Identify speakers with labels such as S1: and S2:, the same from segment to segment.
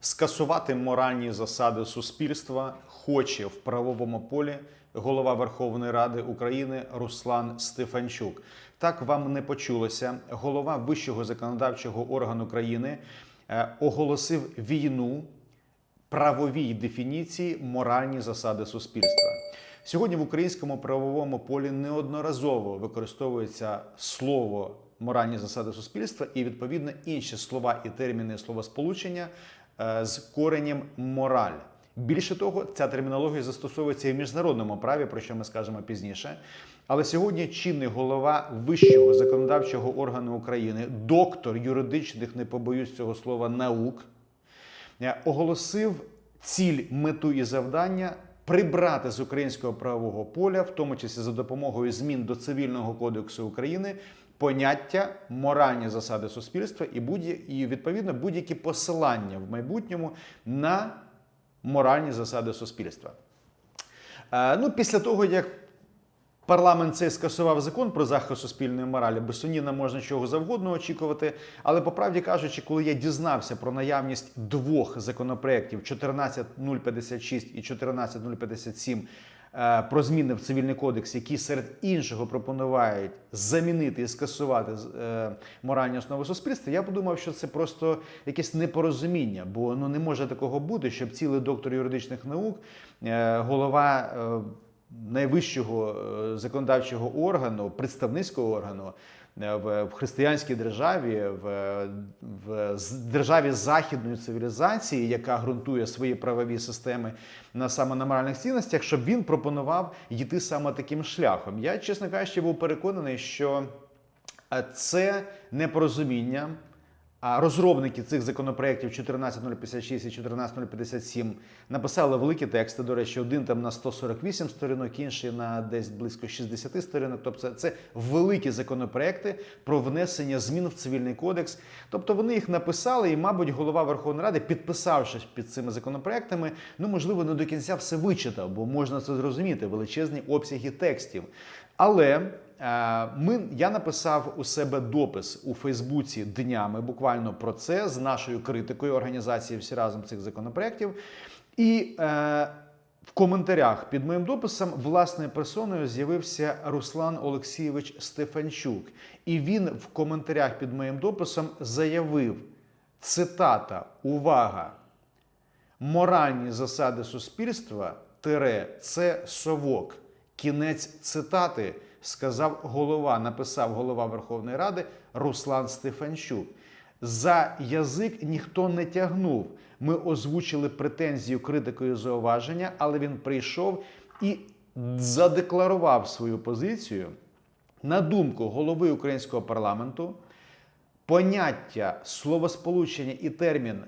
S1: Скасувати моральні засади суспільства хоче в правовому полі голова Верховної Ради України Руслан Стефанчук. Так вам не почулося. Голова вищого законодавчого органу країни е, оголосив війну правовій дефініції моральні засади суспільства. Сьогодні в українському правовому полі неодноразово використовується слово моральні засади суспільства і відповідно інші слова і терміни словосполучення е, з коренем мораль. Більше того, ця термінологія застосовується і в міжнародному праві, про що ми скажемо пізніше. Але сьогодні чинний голова вищого законодавчого органу України, доктор юридичних, не побоюсь цього слова, наук, е, оголосив ціль, мету і завдання прибрати з українського правового поля, в тому числі за допомогою змін до цивільного кодексу України, поняття моральні засади суспільства і будь і відповідно будь-які посилання в майбутньому на моральні засади суспільства. Е, ну, після того, як Парламент цей скасував закон про захист суспільної моралі. Безсумнівно можна чого завгодно очікувати. Але по правді кажучи, коли я дізнався про наявність двох законопроєктів 14056 і 14057 е, про зміни в цивільний кодекс, які серед іншого пропонують замінити і скасувати е, моральні основи суспільства, я подумав, що це просто якесь непорозуміння, бо ну не може такого бути, щоб цілий доктор юридичних наук, е, голова. е, найвищого е, законодавчого органу, представницького органу е, в, в християнській державі, в, в державі західної цивілізації, яка ґрунтує свої правові системи на саме на моральних цінностях, щоб він пропонував йти саме таким шляхом. Я, чесно кажучи, був переконаний, що е, це непорозуміння. Розробники цих законопроєктів 14056 і 14057 написали великі тексти. До речі, один там на 148 сторінок, інший на десь близько 60 сторінок. Тобто це, великі законопроекти про внесення змін в цивільний кодекс. Тобто вони їх написали, і, мабуть, голова Верховної Ради, підписавшись під цими законопроектами, ну можливо, не до кінця все вичитав, бо можна це зрозуміти величезні обсяги текстів. Але ми, я написав у себе допис у Фейсбуці днями буквально про це з нашою критикою організації всі разом цих законопроєктів. І е, в коментарях під моїм дописом власною персоною з'явився Руслан Олексійович Стефанчук. І він в коментарях під моїм дописом заявив: цитата, увага! Моральні засади суспільства тире це совок. Кінець цитати сказав голова, написав голова Верховної Ради Руслан Стефанчук. За язик ніхто не тягнув. Ми озвучили претензію, критику і зауваження, але він прийшов і задекларував свою позицію на думку голови українського парламенту. Поняття, словосполучення і термін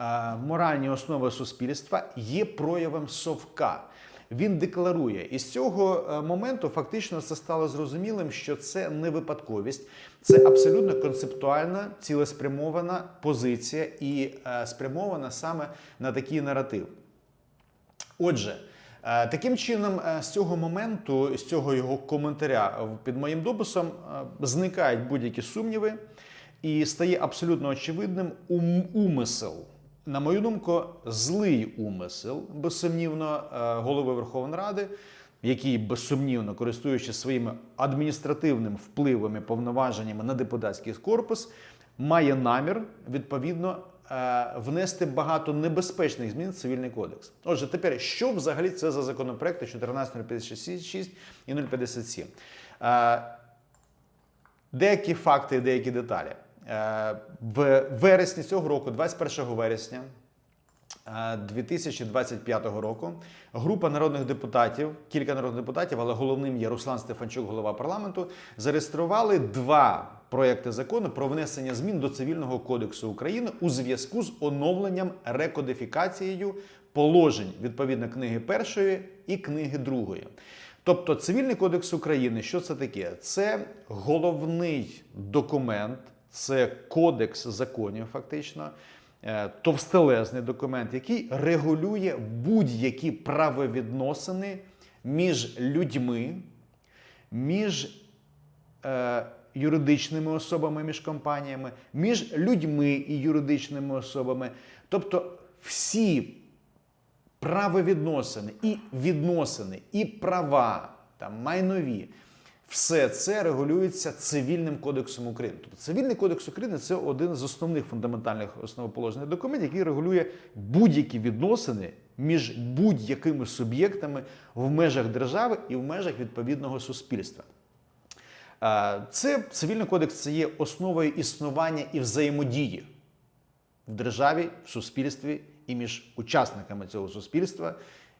S1: е, моральні основи суспільства є проявом совка. Він декларує, і з цього е, моменту фактично це стало зрозумілим, що це не випадковість, це абсолютно концептуальна, цілеспрямована позиція і е, спрямована саме на такий наратив. Отже, е, таким чином, з цього моменту, з цього його коментаря під моїм дописом зникають будь-які сумніви, і стає абсолютно очевидним ум- умисел. На мою думку, злий умисел, безсумнівно, е, голови Верховної Ради, який безсумнівно, користуючись своїми адміністративним впливом і повноваженнями на депутатський корпус, має намір відповідно е, внести багато небезпечних змін в цивільний кодекс. Отже, тепер що взагалі це за законопроекти 14.056 і 057? Е, Деякі факти, деякі деталі. Е, В вересні цього року, 21 вересня е, 2025 року, група народних депутатів, кілька народних депутатів, але головним є Руслан Стефанчук, голова парламенту, зареєстрували два проекти закону про внесення змін до Цивільного кодексу України у зв'язку з оновленням рекодифікацією положень відповідно книги першої і книги другої. Тобто, Цивільний кодекс України, що це таке? Це головний документ, це кодекс законів, фактично, е, товстелезний документ, який регулює будь-які правовідносини між людьми, між е, юридичними особами між компаніями, між людьми і юридичними особами. Тобто всі правовідносини і відносини, і права, там, майнові. Все це регулюється цивільним кодексом України. Тобто цивільний кодекс України це один з основних фундаментальних основоположних документів, який регулює будь-які відносини між будь-якими суб'єктами в межах держави і в межах відповідного суспільства. Це цивільний кодекс це є основою існування і взаємодії в державі, в суспільстві і між учасниками цього суспільства,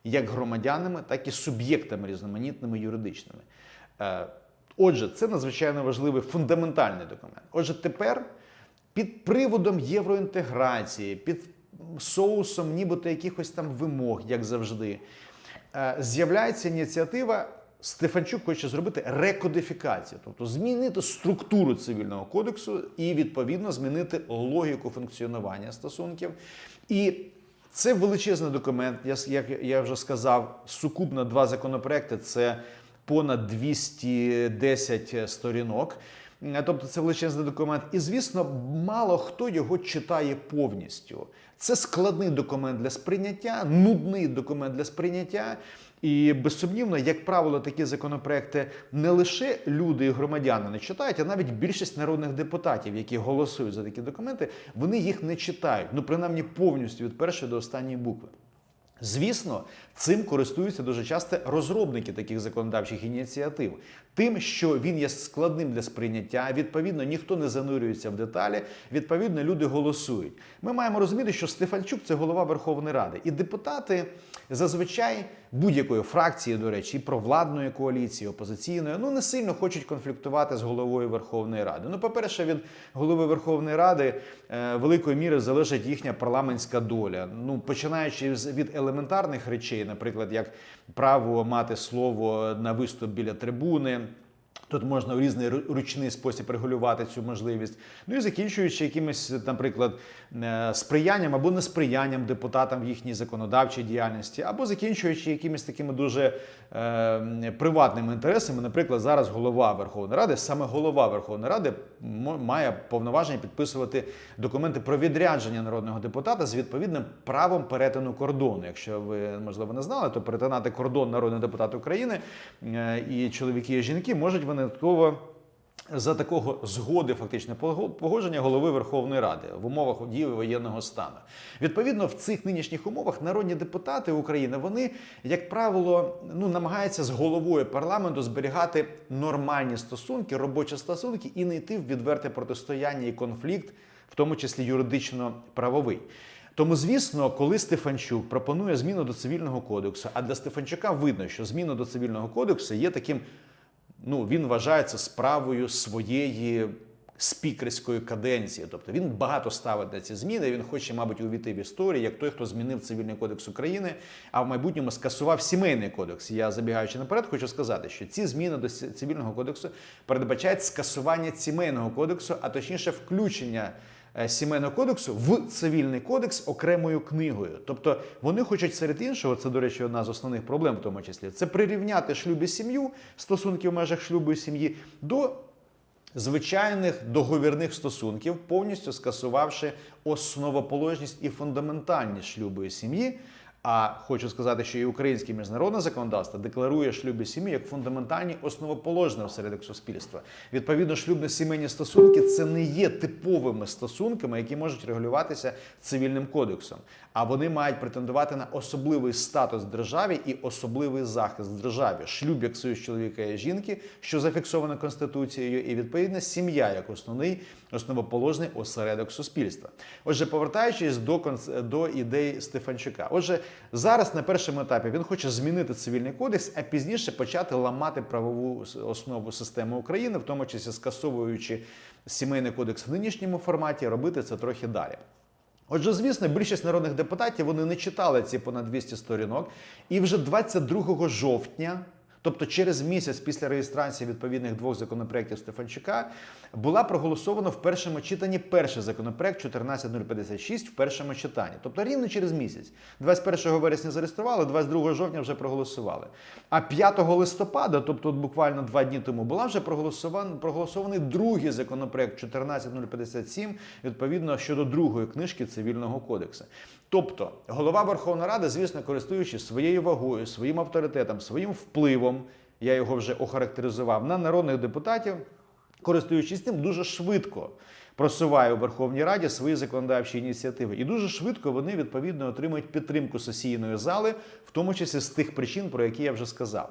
S1: як громадянами, так і суб'єктами різноманітними юридичними. Е, Отже, це надзвичайно важливий фундаментальний документ. Отже, тепер під приводом євроінтеграції, під соусом нібито якихось там вимог, як завжди, е, з'являється ініціатива. Стефанчук хоче зробити рекодифікацію, тобто змінити структуру цивільного кодексу і відповідно змінити логіку функціонування стосунків. І це величезний документ. Я, як я вже сказав, сукупно два законопроекти це понад 210 сторінок. Е, Тобто це величезний документ. І, звісно, мало хто його читає повністю. Це складний документ для сприйняття, нудний документ для сприйняття. І безсумнівно, як правило, такі законопроекти не лише люди і громадяни не читають, а навіть більшість народних депутатів, які голосують за такі документи, вони їх не читають. Ну, принаймні, повністю від першої до останньої букви. Звісно, цим користуються дуже часто розробники таких законодавчих ініціатив. Тим, що він є складним для сприйняття, відповідно, ніхто не занурюється в деталі, відповідно, люди голосують. Ми маємо розуміти, що Стефанчук це голова Верховної Ради, і депутати зазвичай будь-якої фракції, до речі, і провладної коаліції, опозиційної, ну не сильно хочуть конфліктувати з головою Верховної Ради. Ну, по-перше, від голови Верховної Ради е, великою мірою залежить їхня парламентська доля. Ну, починаючи від елементарних речей, наприклад, як право мати слово на виступ біля трибуни. Тут можна в різний ручний спосіб регулювати цю можливість. Ну і закінчуючи якимось, наприклад, е, сприянням або несприянням депутатам в їхній законодавчій діяльності, або закінчуючи якимись такими дуже е, приватними інтересами. Наприклад, зараз голова Верховної Ради, саме голова Верховної Ради має повноваження підписувати документи про відрядження народного депутата з відповідним правом перетину кордону. Якщо ви можливо не знали, то перетинати кордон народний депутат України е, і чоловіки і жінки можуть винятково. За такого згоди, фактично пого- погодження голови Верховної Ради в умовах дії воєнного стану. Відповідно, в цих нинішніх умовах народні депутати України вони, як правило, ну намагаються з головою парламенту зберігати нормальні стосунки, робочі стосунки і не йти в відверте протистояння і конфлікт, в тому числі юридично-правовий. Тому, звісно, коли Стефанчук пропонує зміну до цивільного кодексу, а для Стефанчука видно, що зміна до цивільного кодексу є таким ну, він вважається справою своєї спікерської каденції. Тобто він багато ставить на ці зміни. Він хоче, мабуть, увійти в історію як той, хто змінив цивільний кодекс України, а в майбутньому скасував сімейний кодекс. Я забігаючи наперед, хочу сказати, що ці зміни до цивільного кодексу передбачають скасування сімейного кодексу, а точніше, включення. Е, Сімейного кодексу в цивільний кодекс окремою книгою. Тобто вони хочуть серед іншого, це, до речі, одна з основних проблем, в тому числі, це прирівняти шлюб і сім'ю, стосунки в межах шлюбу і сім'ї до звичайних договірних стосунків, повністю скасувавши основоположність і фундаментальність шлюбу і сім'ї. А хочу сказати, що і українське міжнародне законодавство декларує шлюб і сім'ю як фундаментальні основоположні осередок суспільства. Відповідно, шлюбно-сімейні стосунки це не є типовими стосунками, які можуть регулюватися цивільним кодексом. А вони мають претендувати на особливий статус в державі і особливий захист в державі. Шлюб як союз чоловіка і жінки, що зафіксовано конституцією, і відповідно сім'я як основний основоположний осередок суспільства. Отже, повертаючись до конц- до ідей Стефанчука, отже, зараз на першому етапі він хоче змінити цивільний кодекс, а пізніше почати ламати правову основу системи України, в тому числі скасовуючи сімейний кодекс в нинішньому форматі, робити це трохи далі. Отже, звісно, більшість народних депутатів вони не читали ці понад 200 сторінок, і вже 22 жовтня Тобто, через місяць після реєстрації відповідних двох законопроєктів Стефанчука була проголосована в першому читанні перший законопроект 14056 в першому читанні. Тобто рівно через місяць. 21 вересня зареєстрували, 22 жовтня вже проголосували. А 5 листопада, тобто от буквально два дні тому, була вже проголосован, проголосований другий законопроект 14057, відповідно щодо другої книжки цивільного кодексу. Тобто, голова Верховної Ради, звісно, користуючись своєю вагою, своїм авторитетом, своїм впливом, я його вже охарактеризував на народних депутатів, користуючись тим, дуже швидко просуває у Верховній Раді свої законодавчі ініціативи. І дуже швидко вони відповідно отримують підтримку сесійної зали, в тому числі з тих причин, про які я вже сказав.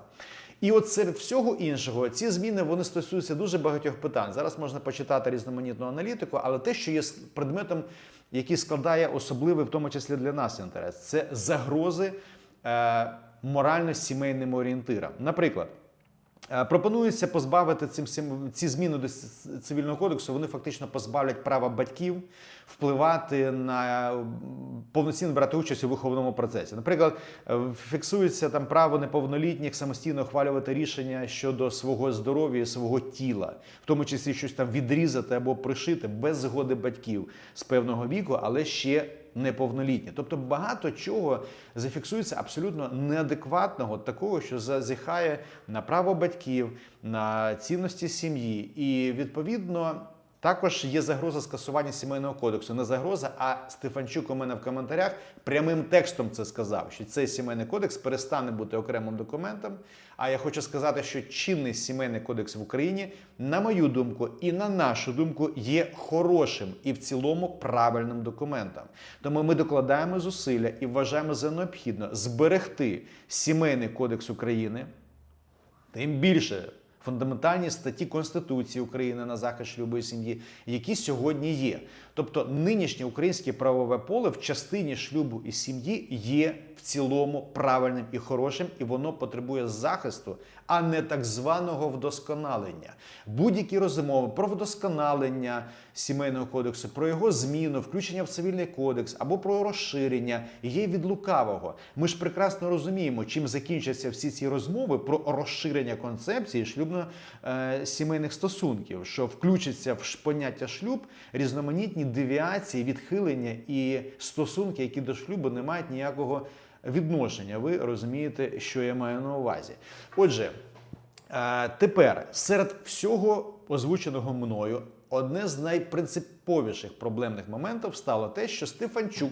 S1: І от серед всього іншого, ці зміни вони стосуються дуже багатьох питань. Зараз можна почитати різноманітну аналітику, але те, що є предметом, який складає особливий, в тому числі для нас інтерес, це загрози е, морально-сімейним орієнтирам. Наприклад. Е, Пропонується позбавити цим ці зміни до цивільного кодексу. Вони фактично позбавлять права батьків впливати на повноцінно брати участь у виховному процесі. Наприклад, е, фіксується там право неповнолітніх самостійно ухвалювати рішення щодо свого здоров'я свого тіла, в тому числі щось там відрізати або пришити без згоди батьків з певного віку, але ще неповнолітні. Тобто багато чого зафіксується абсолютно неадекватного, такого, що зазіхає на право батьків, на цінності сім'ї. І відповідно. Також є загроза скасування сімейного кодексу. Не загроза, а Стефанчук у мене в коментарях прямим текстом це сказав, що цей сімейний кодекс перестане бути окремим документом. А я хочу сказати, що чинний сімейний кодекс в Україні, на мою думку, і на нашу думку, є хорошим і в цілому правильним документом. Тому ми докладаємо зусилля і вважаємо за необхідно зберегти сімейний кодекс України. Тим більше фундаментальні статті Конституції України на захист шлюбу і сім'ї, які сьогодні є. Тобто нинішнє українське правове поле в частині шлюбу і сім'ї є в цілому правильним і хорошим, і воно потребує захисту, а не так званого вдосконалення. Будь-які розмови про вдосконалення сімейного кодексу, про його зміну, включення в цивільний кодекс або про розширення є від лукавого. Ми ж прекрасно розуміємо, чим закінчаться всі ці розмови про розширення концепції шлюбно-сімейних стосунків, що включиться в поняття шлюб різноманітні девіації, відхилення і стосунки, які до шлюбу не мають ніякого відношення. Ви розумієте, що я маю на увазі. Отже, е, тепер серед всього озвученого мною одне з найпринциповіших проблемних моментів стало те, що Стефанчук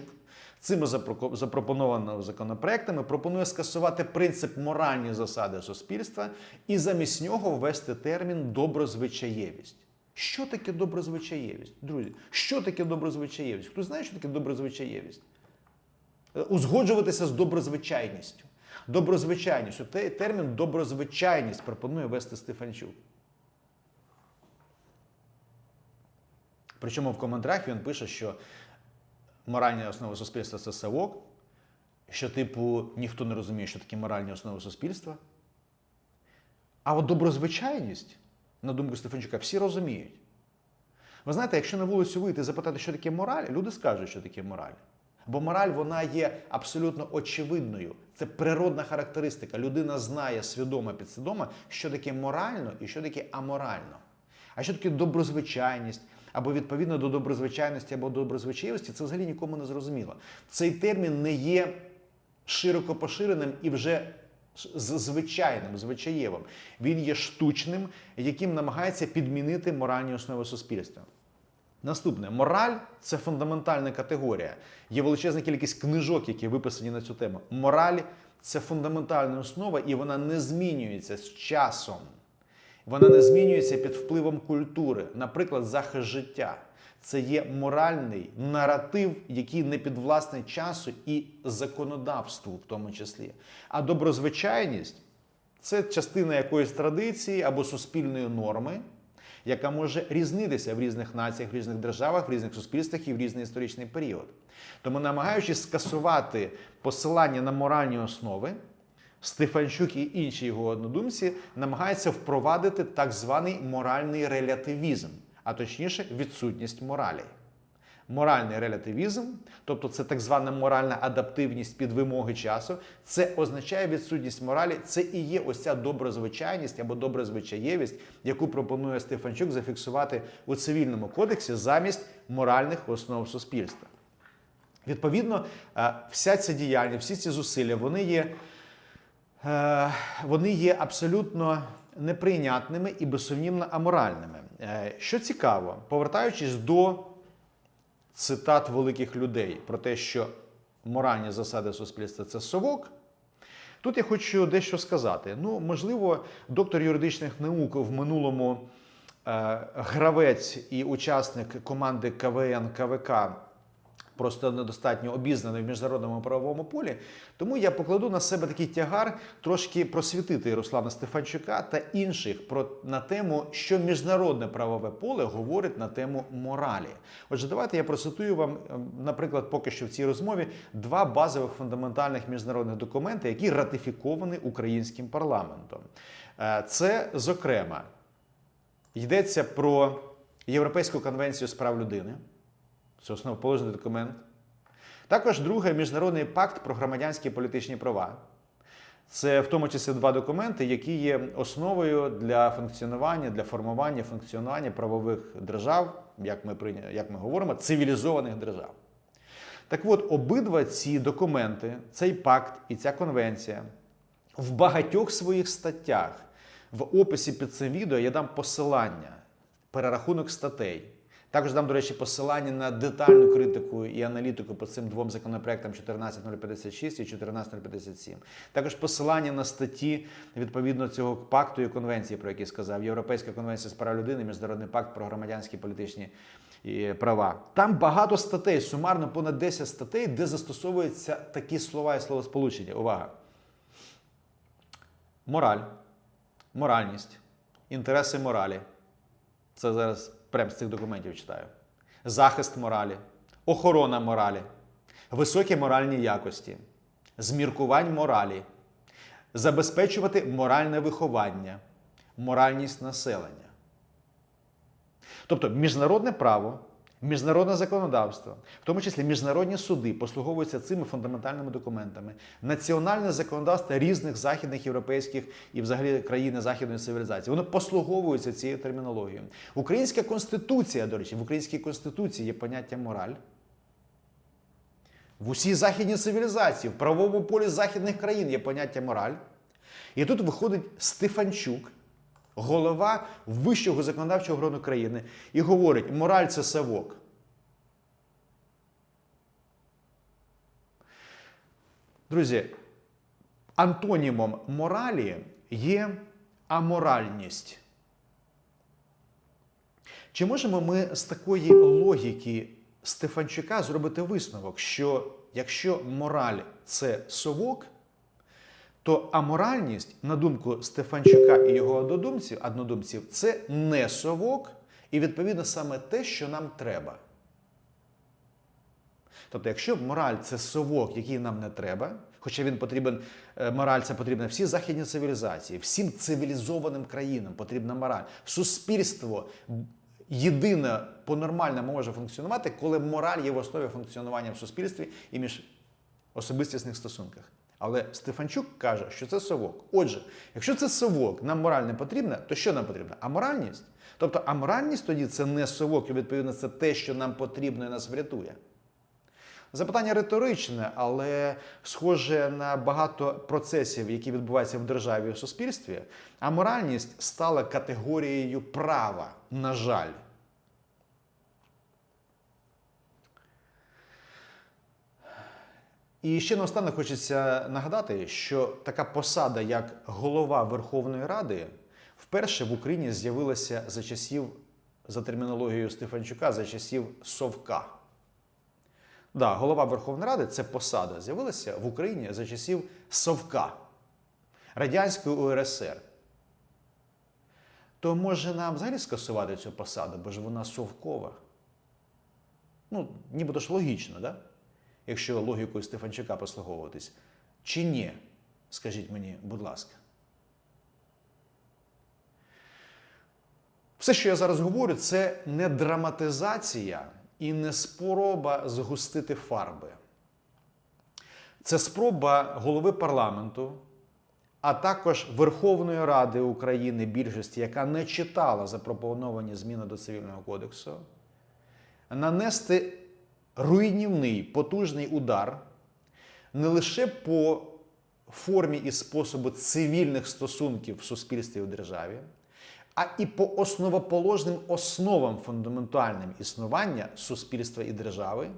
S1: цими запропонованими законопроектами пропонує скасувати принцип моральні засади суспільства і замість нього ввести термін доброзвичаєвість. Що таке доброзвичаєвість? Друзі, що таке доброзвичаєвість? Хто знає, що таке доброзвичаєвість? Е, Узгоджуватися з доброзвичайністю. Доброзвичайність. Те- термін доброзвичайність пропонує ввести Стефанчук. Причому в коментарях він пише, що моральні основи суспільства це совок, що, типу, ніхто не розуміє, що таке моральні основи суспільства. А от доброзвичайність, на думку Стефанчука, всі розуміють. Ви знаєте, якщо на вулицю вийти і запитати, що таке мораль, люди скажуть, що таке мораль. Бо мораль вона є абсолютно очевидною. Це природна характеристика. Людина знає свідомо підсвідомо, що таке морально і що таке аморально. А що таке доброзвичайність? Або відповідно до доброзвичайності або доброзвичаєвості, це взагалі нікому не зрозуміло. Цей термін не є широко поширеним і вже з- звичайним, звичаєвим. Він є штучним, яким намагається підмінити моральні основи суспільства. Наступне мораль це фундаментальна категорія. Є величезна кількість книжок, які виписані на цю тему. Мораль це фундаментальна основа, і вона не змінюється з часом. Вона не змінюється під впливом культури, наприклад, захист життя. Це є моральний наратив, який не підвласний часу і законодавству, в тому числі. А доброзвичайність це частина якоїсь традиції або суспільної норми, яка може різнитися в різних націях, в різних державах, в різних суспільствах і в різний історичний період. Тому, намагаючись скасувати посилання на моральні основи, Стефанчук і інші його однодумці намагаються впровадити так званий моральний релятивізм, а точніше, відсутність моралі. Моральний релятивізм, тобто це так звана моральна адаптивність під вимоги часу, це означає відсутність моралі. Це і є ось ця доброзвичайність або доброзвичаєвість, яку пропонує Стефанчук зафіксувати у цивільному кодексі замість моральних основ суспільства. Відповідно, е, вся ця діяльність, всі ці зусилля, вони є, е, вони є абсолютно неприйнятними і безсумнівно аморальними. Е, Що цікаво, повертаючись до цитат великих людей про те, що моральні засади суспільства це совок. Тут я хочу дещо сказати. Ну, можливо, доктор юридичних наук в минулому е, гравець і учасник команди КВН КВК просто недостатньо обізнаний в міжнародному правовому полі. Тому я покладу на себе такий тягар трошки просвітити Руслана Стефанчука та інших про на тему, що міжнародне правове поле говорить на тему моралі. Отже, давайте я процитую вам, ем, наприклад, поки що в цій розмові два базових фундаментальних міжнародних документи, які ратифіковані українським парламентом. Е, Це, зокрема, йдеться про Європейську конвенцію з прав людини. Це основоположний документ. Також друге міжнародний пакт про громадянські політичні права. Це в тому числі два документи, які є основою для функціонування, для формування функціонування правових держав, як ми прийня- як ми говоримо, цивілізованих держав. Так от, обидва ці документи, цей пакт і ця конвенція в багатьох своїх статтях, в описі під цим відео я дам посилання, перерахунок статей. Також дам, до речі, посилання на детальну критику і аналітику по цим двом законопроектам 14056 і 14057. Також посилання на статті відповідно цього пакту і конвенції, про які сказав Європейська конвенція з прав людини, Міжнародний пакт про громадянські політичні права. Там багато статей, сумарно понад 10 статей, де застосовуються такі слова і словосполучення. Увага! Мораль, моральність, інтереси моралі. Це зараз прямо з цих документів читаю. Захист моралі, охорона моралі, високі моральні якості, зміркувань моралі, забезпечувати моральне виховання, моральність населення. Тобто міжнародне право, міжнародне законодавство, в тому числі міжнародні суди, послуговуються цими фундаментальними документами. Національне законодавство різних західних європейських і взагалі країни західної цивілізації. Воно послуговується цією термінологією. Українська конституція, до речі, в українській конституції є поняття мораль. В усій західній цивілізації, в правовому полі західних країн є поняття мораль. І тут виходить Стефанчук, голова Вищого законодавчого органу країни, і говорить: мораль це савок. Друзі, антонімом моралі є аморальність. Чи можемо ми з такої логіки Стефанчука зробити висновок, що якщо мораль це совок, то аморальність, на думку Стефанчука і його однодумців, однодумців, це не совок, і відповідно саме те, що нам треба. Тобто, якщо мораль це совок, який нам не треба, хоча він потрібен, е, мораль це потрібна всій західній цивілізації, всім цивілізованим країнам потрібна мораль. Суспільство єдине по-нормальному може функціонувати, коли мораль є в основі функціонування в суспільстві і між особистісних стосунках. Але Стефанчук каже, що це совок. Отже, якщо це совок, нам мораль не потрібна, то що нам потрібно? Аморальність. Тобто аморальність тоді це не совок, і відповідно це те, що нам потрібно і нас врятує. Запитання риторичне, але схоже на багато процесів, які відбуваються в державі і в суспільстві. А моральність стала категорією права, на жаль. І ще наостанок хочеться нагадати, що така посада, як голова Верховної Ради, вперше в Україні з'явилася за часів, за термінологією Стефанчука, за часів Совка. Да, голова Верховної Ради це посада. З'явилася в Україні за часів Совка, Радянської УРСР. То може нам взагалі скасувати цю посаду, бо ж вона совкова. Ну, нібито ж логічно, да? Якщо логікою Стефанчука послуговуватись. Чи ні? Скажіть мені, будь ласка. Все, що я зараз говорю, це не драматизація і не спроба згустити фарби. Це спроба голови парламенту, а також Верховної Ради України більшості, яка не читала запропоновані зміни до цивільного кодексу, нанести руйнівний потужний удар не лише по формі і способу цивільних стосунків в суспільстві і в державі, а і по основоположним основам фундаментальним існування суспільства і держави,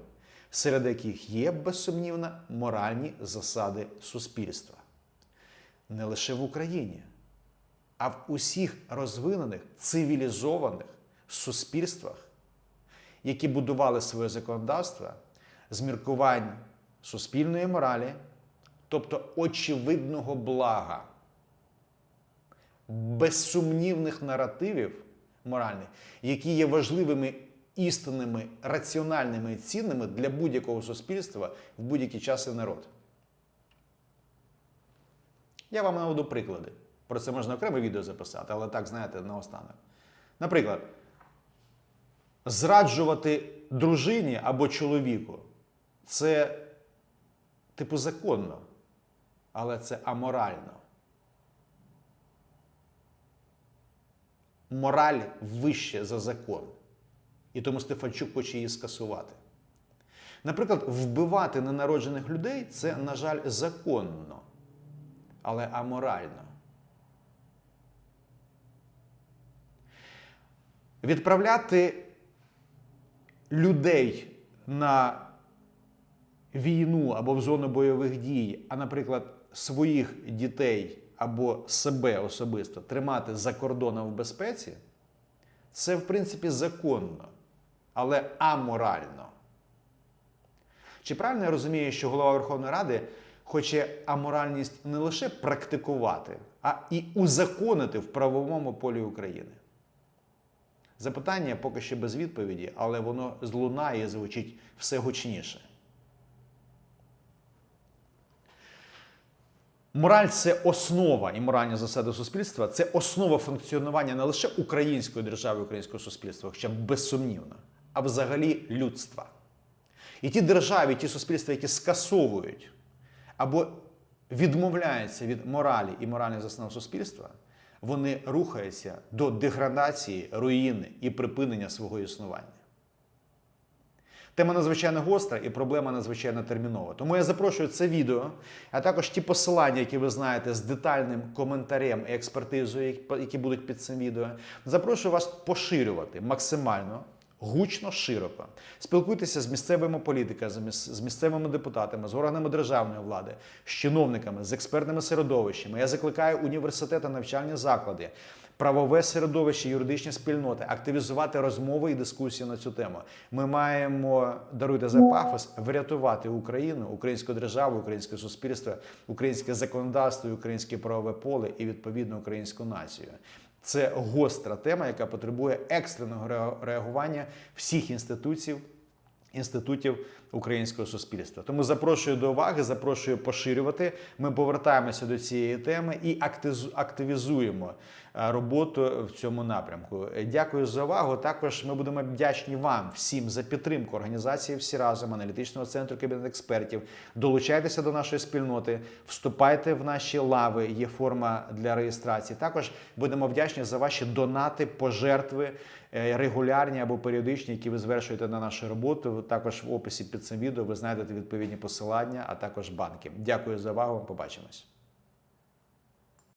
S1: серед яких є безсумнівно моральні засади суспільства. Не лише в Україні, а в усіх розвинених цивілізованих суспільствах, які будували своє законодавство з міркувань суспільної моралі, тобто очевидного блага, безсумнівних наративів моральних, які є важливими істинними, раціональними і цінними для будь-якого суспільства в будь-який час і народ. Я вам наведу приклади. Про це можна окреме відео записати, але так, знаєте, наостанок. Наприклад, зраджувати дружині або чоловіку це типу законно, але це аморально. Мораль вище за закон. І тому Стефанчук хоче її скасувати. Наприклад, вбивати ненароджених людей це, на жаль, законно, але аморально. Відправляти людей на війну або в зону бойових дій, а, наприклад, своїх дітей або себе особисто тримати за кордоном в безпеці, це, в принципі, законно, але аморально. Чи правильно я розумію, що голова Верховної Ради хоче аморальність не лише практикувати, а і узаконити в правовому полі України? Запитання поки що без відповіді, але воно злунає і звучить все гучніше. Мораль це основа і моральні засади суспільства це основа функціонування не лише української держави, українського суспільства, хоча безсумнівно, а взагалі людства. І ті держави, ті суспільства, які скасовують або відмовляються від моралі і моральних заснов суспільства, вони рухаються до деградації, руїни і припинення свого існування. Тема надзвичайно гостра і проблема надзвичайно термінова. Тому я запрошую це відео, а також ті посилання, які ви знаєте, з детальним коментарем і експертизою, які будуть під цим відео. Запрошую вас поширювати максимально. Гучно, широко спілкуйтеся з місцевими політиками, з місцевими депутатами, з органами державної влади, з чиновниками, з експертними середовищами. Я закликаю університети, навчальні заклади, правове середовище, юридичні спільноти активізувати розмови і дискусії на цю тему. Ми маємо даруйте за пафос врятувати Україну, українську державу, українське суспільство, українське законодавство, українське правове поле і відповідно українську націю. Це гостра тема, яка потребує екстреного реагування всіх інституцій. Інститутів українського суспільства. Тому запрошую до уваги, запрошую поширювати. Ми повертаємося до цієї теми і активізуємо е, роботу в цьому напрямку. Дякую за увагу. Також ми будемо вдячні вам всім за підтримку організації всі разом аналітичного центру кабінет експертів. Долучайтеся до нашої спільноти, вступайте в наші лави. Є форма для реєстрації. Також будемо вдячні за ваші донати, пожертви. Е, регулярні або періодичні, які ви звершуєте на нашу роботу. Також в описі під цим відео ви знайдете відповідні посилання, а також банки. Дякую за увагу. Побачимось.